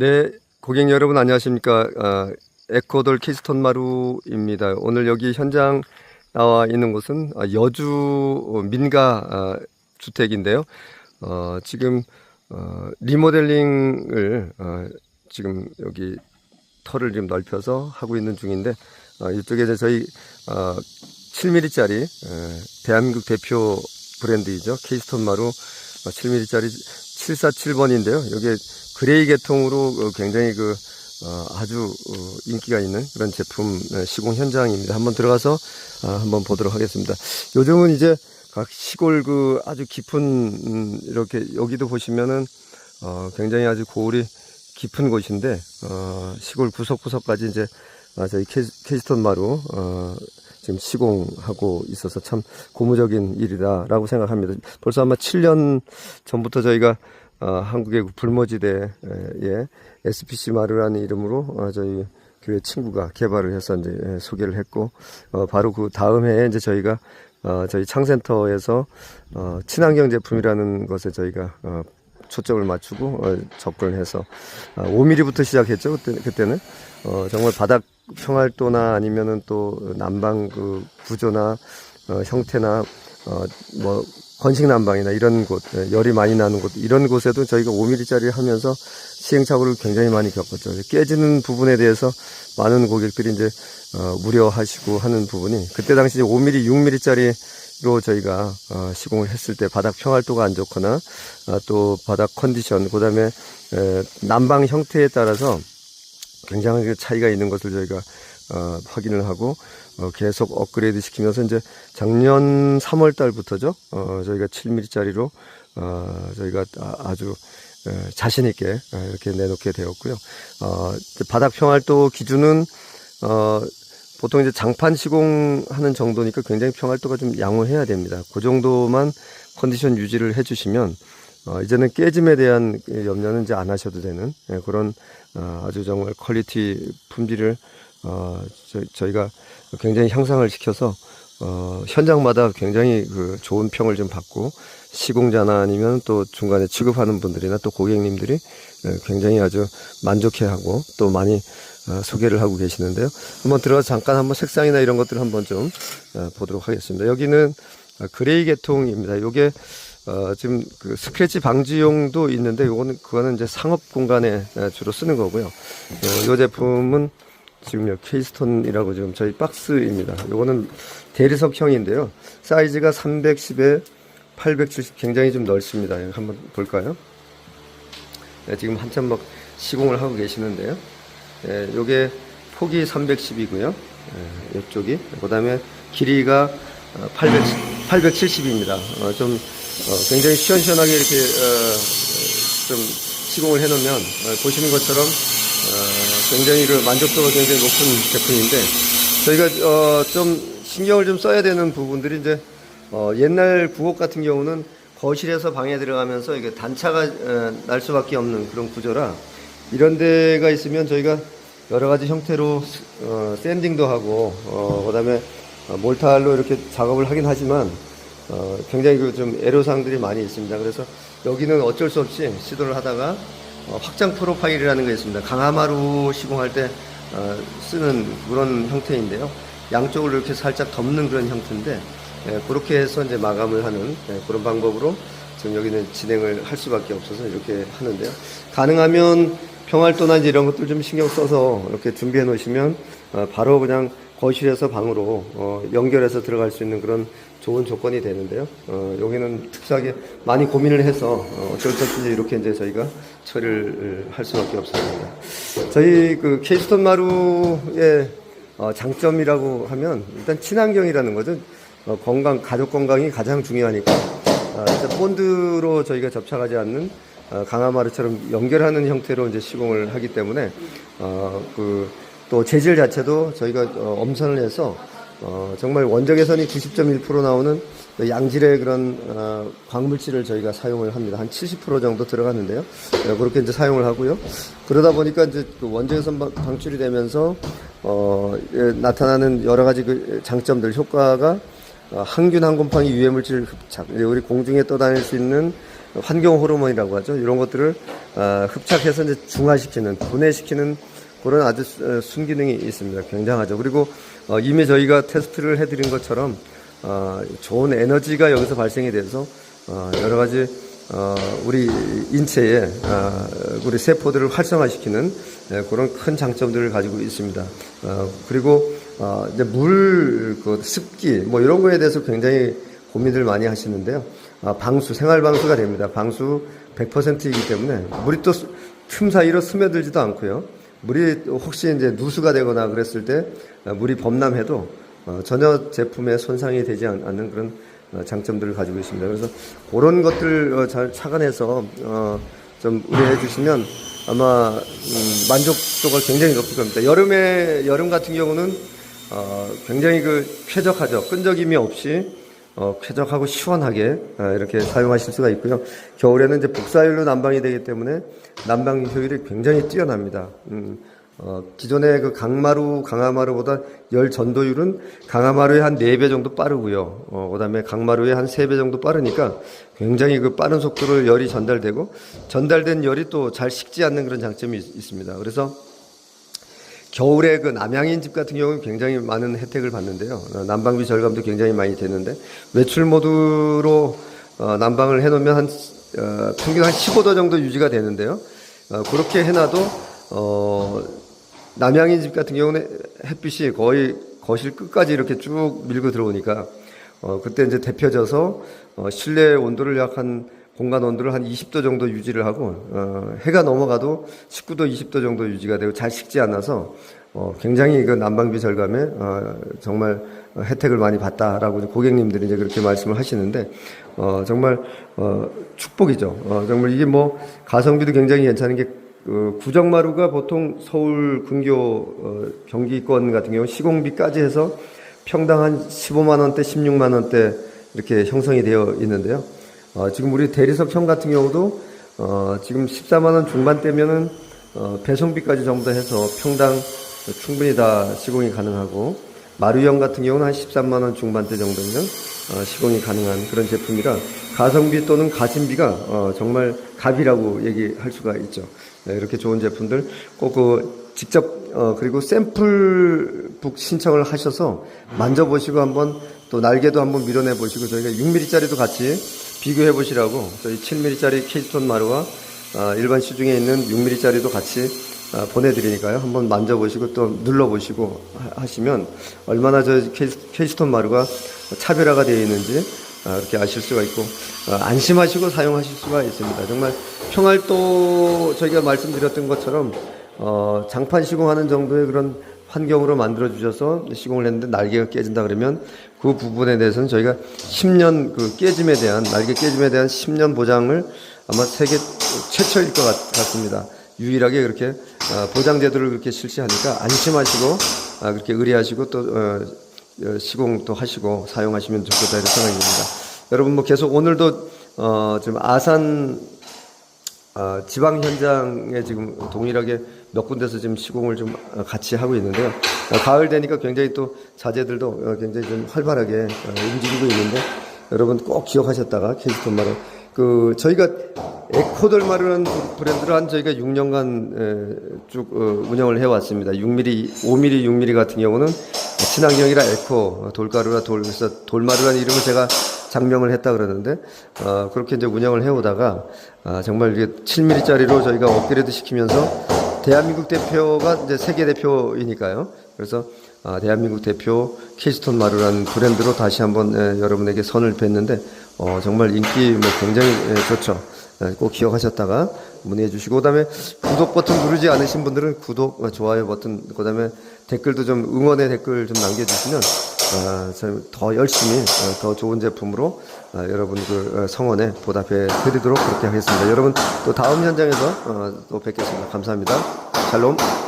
네, 고객 여러분 안녕하십니까? 아, 에코돌 키스톤 마루입니다. 오늘 여기 현장 나와 있는 곳은 아, 여주 민가 아, 주택인데요. 어, 지금 어, 리모델링을 어, 지금 여기 털을 좀 넓혀서 하고 있는 중인데 어, 이쪽에 저희 어, 7mm짜리 대한민국 대표 브랜드이죠. 케이스톤 마루 어, 7mm짜리 747번인데요. 여기에 그레이 계통으로 어, 굉장히 그 어, 아주 어, 인기가 있는 그런 제품 어, 시공 현장입니다. 한번 들어가서 아, 한번 보도록 하겠습니다. 요즘은 이제 각 시골 그 아주 깊은 음, 이렇게 여기도 보시면은 어, 굉장히 아주 고울이 깊은 곳인데 어, 시골 구석구석까지 이제 아, 저희 케, 케이스톤 마루 어, 지금 시공하고 있어서 참 고무적인 일이다라고 생각합니다. 벌써 아마 7년 전부터 저희가 어, 한국의 그 불모지대에 SPC 마루라는 이름으로 어, 저희 교회 친구가 개발을 해서 이제 예, 소개를 했고 어, 바로 그 다음 해에 이제 저희가 어, 저희 창센터에서 어, 친환경 제품이라는 것에 저희가 어, 초점을 맞추고 어, 접근을 해서 아, 5mm부터 시작했죠 그때 그때는. 어, 정말 바닥 평활도나 아니면은 또 난방 그 구조나 어, 형태나 어, 뭐 건식 난방이나 이런 곳 예, 열이 많이 나는 곳 이런 곳에도 저희가 5mm짜리 하면서 시행착오를 굉장히 많이 겪었죠. 깨지는 부분에 대해서 많은 고객들이 이제 어, 우려하시고 하는 부분이 그때 당시 5mm, 6mm짜리로 저희가 어, 시공을 했을 때 바닥 평활도가 안 좋거나 아, 또 바닥 컨디션 그다음에 에, 난방 형태에 따라서 굉장하게 차이가 있는 것을 저희가 어, 확인을 하고 어, 계속 업그레이드 시키면서 이제 작년 3월 달부터죠. 어, 저희가 7mm짜리로 어, 저희가 아- 아주 에, 자신 있게 에, 이렇게 내놓게 되었고요. 어, 바닥 평활도 기준은 어, 보통 이제 장판 시공하는 정도니까 굉장히 평활도가 좀 양호해야 됩니다. 그 정도만 컨디션 유지를 해주시면 어, 이제는 깨짐에 대한 염려는 이제 안 하셔도 되는 예, 그런 어, 아주 정말 퀄리티 품질을 어, 저, 희가 굉장히 향상을 시켜서 어, 현장마다 굉장히 그 좋은 평을 좀 받고 시공자나 아니면 또 중간에 취급하는 분들이나 또 고객님들이 예, 굉장히 아주 만족해하고 또 많이 어, 소개를 하고 계시는데요. 한번 들어가서 잠깐 한번 색상이나 이런 것들을 한번 좀 어, 보도록 하겠습니다. 여기는 어, 그레이 계통입니다. 요게 어, 지금 그 스크래치 방지용도 있는데 요거는 그거는 이제 상업 공간에 에, 주로 쓰는 거고요. 어, 요 제품은 지금 요 케이스톤이라고 지금 저희 박스입니다. 요거는 대리석형인데요. 사이즈가 310에 870 굉장히 좀 넓습니다. 한번 볼까요? 네, 지금 한참 막 시공을 하고 계시는데요. 예, 요게 폭이 310이고요. 예, 이쪽이. 그 다음에 길이가 800, 870입니다. 어, 좀, 어, 굉장히 시원시원하게 이렇게, 어, 좀 시공을 해놓으면, 어, 보시는 것처럼, 어, 굉장히 그 만족도가 굉장히 높은 제품인데, 저희가, 어, 좀 신경을 좀 써야 되는 부분들이 이제, 어, 옛날 부엌 같은 경우는 거실에서 방에 들어가면서 이게 단차가 어, 날 수밖에 없는 그런 구조라 이런 데가 있으면 저희가 여러 가지 형태로 스- 어, 샌딩도 하고 어, 그다음에 어, 몰탈로 이렇게 작업을 하긴 하지만 어, 굉장히 그 좀 애로사항들이 많이 있습니다. 그래서 여기는 어쩔 수 없이 시도를 하다가 어, 확장 프로파일이라는 게 있습니다. 강화마루 시공할 때 어, 쓰는 그런 형태인데요. 양쪽을 이렇게 살짝 덮는 그런 형태인데 예, 그렇게 해서 이제 마감을 하는 예, 그런 방법으로 지금 여기는 진행을 할 수밖에 없어서 이렇게 하는데요. 가능하면 평활도나 이런 것들 좀 신경 써서 이렇게 준비해 놓으시면 어, 바로 그냥 거실에서 방으로 어, 연결해서 들어갈 수 있는 그런 좋은 조건이 되는데요. 어, 여기는 특수하게 많이 고민을 해서 어, 어쩔 수 없이 이렇게 이제 저희가 처리를 할 수밖에 없습니다. 저희 그 케이스톤 마루의 어, 장점이라고 하면 일단 친환경이라는 거죠. 어, 건강, 가족 건강이 가장 중요하니까 어, 본드로 저희가 접착하지 않는 어, 강화마루처럼 연결하는 형태로 이제 시공을 하기 때문에 어, 그, 또 재질 자체도 저희가 어, 엄선을 해서 어, 정말 원적외선이 90.1% 나오는 그 양질의 그런 어, 광물질을 저희가 사용을 합니다. 한 70% 정도 들어갔는데요. 네, 그렇게 이제 사용을 하고요. 그러다 보니까 이제 그 원적외선 방- 방출이 되면서 어, 예, 나타나는 여러 가지 그 장점들 효과가 어, 항균 항곰팡이 유해 물질 흡착, 이제 우리 공중에 떠다닐 수 있는 환경 호르몬이라고 하죠. 이런 것들을 아, 흡착해서 이제 중화시키는, 분해시키는 그런 아주 수- 어, 순기능이 있습니다. 굉장하죠. 그리고 어, 이미 저희가 테스트를 해드린 것처럼 어, 좋은 에너지가 여기서 발생이 돼서 어, 여러 가지 어, 우리 인체에 어, 우리 세포들을 활성화시키는 예, 그런 큰 장점들을 가지고 있습니다. 어, 그리고 어, 이제 물, 그 습기 뭐 이런 거에 대해서 굉장히 고민들 많이 하시는데요. 아, 방수, 생활 방수가 됩니다. 방수 100%이기 때문에 물이 또 틈 사이로 스며들지도 않고요. 물이 혹시 이제 누수가 되거나 그랬을 때 어, 물이 범람해도 어, 전혀 제품에 손상이 되지 않- 않는 그런 어, 장점들을 가지고 있습니다. 그래서 그런 것들 어, 잘 착안해서 어, 좀 의뢰해 주시면 아마 음, 만족도가 굉장히 높을 겁니다. 여름에 여름 같은 경우는 어, 굉장히 그 쾌적하죠. 끈적임이 없이 어, 쾌적하고 시원하게 어, 이렇게 사용하실 수가 있고요. 겨울에는 이제 복사율로 난방이 되기 때문에 난방 효율이 굉장히 뛰어납니다. 음, 어, 기존의 그 강마루, 강화마루보다 열 전도율은 강화마루의 한 4배 정도 빠르고요. 어, 그 다음에 강마루의 한 3배 정도 빠르니까 굉장히 그 빠른 속도로 열이 전달되고 전달된 열이 또 잘 식지 않는 그런 장점이 있, 있습니다. 그래서 겨울에 그 남양인 집 같은 경우는 굉장히 많은 혜택을 받는데요. 어, 난방비 절감도 굉장히 많이 되는데 외출 모드로 어, 난방을 해놓으면 한 어, 평균 한 15도 정도 유지가 되는데요. 어, 그렇게 해놔도 어, 남양인 집 같은 경우는 햇빛이 거의 거실 끝까지 이렇게 쭉 밀고 들어오니까 어, 그때 이제 데펴져서 어, 실내 온도를 약 한 공간 온도를 한 20도 정도 유지를 하고 어, 해가 넘어가도 19도, 20도 정도 유지가 되고 잘 식지 않아서 어, 굉장히 그 난방비 절감에 어, 정말 혜택을 많이 봤다라고 이제 고객님들이 이제 그렇게 말씀을 하시는데 어, 정말 어, 축복이죠. 어, 정말 이게 뭐 가성비도 굉장히 괜찮은 게 그 구정마루가 보통 서울 근교 어, 경기권 같은 경우 시공비까지 해서 평당 한 15만 원대, 16만 원대 이렇게 형성이 되어 있는데요. 어, 지금 우리 대리석형 같은 경우도 어, 지금 14만 원 중반대면은 어, 배송비까지 전부 다 해서 평당 충분히 다 시공이 가능하고 마루형 같은 경우는 한 13만 원 중반대 정도면 어, 시공이 가능한 그런 제품이라 가성비 또는 가심비가 어, 정말 갑이라고 얘기할 수가 있죠. 네, 이렇게 좋은 제품들 꼭 그 직접 어, 그리고 샘플북 신청을 하셔서 만져보시고 한번 또 날개도 한번 밀어내 보시고 저희가 6mm짜리도 같이 비교해 보시라고 저희 7mm짜리 케이스톤 마루와 아, 일반 시중에 있는 6mm짜리도 같이 아, 보내드리니까요. 한번 만져보시고 또 눌러보시고 하- 하시면 얼마나 저 케이스, 케이스톤 마루가 차별화가 되어 있는지 아, 이렇게 아실 수가 있고 아, 안심하시고 사용하실 수가 있습니다. 정말 평알도 저희가 말씀드렸던 것처럼 어, 장판 시공하는 정도의 그런 환경으로 만들어 주셔서 시공을 했는데 날개가 깨진다 그러면 그 부분에 대해서는 저희가 10년 그 깨짐에 대한 날개 깨짐에 대한 10년 보장을 아마 세계 최초일 것 같, 습니다 유일하게 그렇게 어, 보장 제도를 그렇게 실시하니까 안심하시고 아, 그렇게 의뢰하시고 또 어, 어, 시공 또 하시고 사용하시면 좋겠다 이런 생각입니다. 여러분 뭐 계속 오늘도 어, 지금 아산 아, 지방 현장에 지금 동일하게 몇 군데서 지금 시공을 좀 어, 같이 하고 있는데요. 어, 가을 되니까 굉장히 또 자재들도 어, 굉장히 좀 활발하게 어, 움직이고 있는데 여러분 꼭 기억하셨다가 케이스톤 마루 그 저희가 에코돌마루라는 브랜드를 한 저희가 6년간 에, 쭉 어, 운영을 해왔습니다. 6mm, 5mm, 6mm 같은 경우는 친환경이라 에코 어, 돌가루라 돌 그래서 돌마루라는 이름을 제가 장명을 했다 그러는데 어, 그렇게 이제 운영을 해오다가 아, 정말 이게 7mm짜리로 저희가 업그레이드 시키면서 대한민국 대표가 이제 세계 대표이니까요. 그래서 아, 대한민국 대표 케이스톤 마루라는 브랜드로 다시 한번 예, 여러분에게 선을 뵀는데 어, 정말 인기 뭐 굉장히 예, 좋죠. 예, 꼭 기억하셨다가 문의해 주시고 그다음에 구독 버튼 누르지 않으신 분들은 구독, 어, 좋아요 버튼 그다음에 댓글도 좀 응원의 댓글 좀 남겨주시면 아, 더 열심히 어, 더 좋은 제품으로 아, 여러분 그 어, 성원에 보답해 드리도록 그렇게 하겠습니다. 여러분 또 다음 현장에서 어, 또 뵙겠습니다. 감사합니다. 샬롬.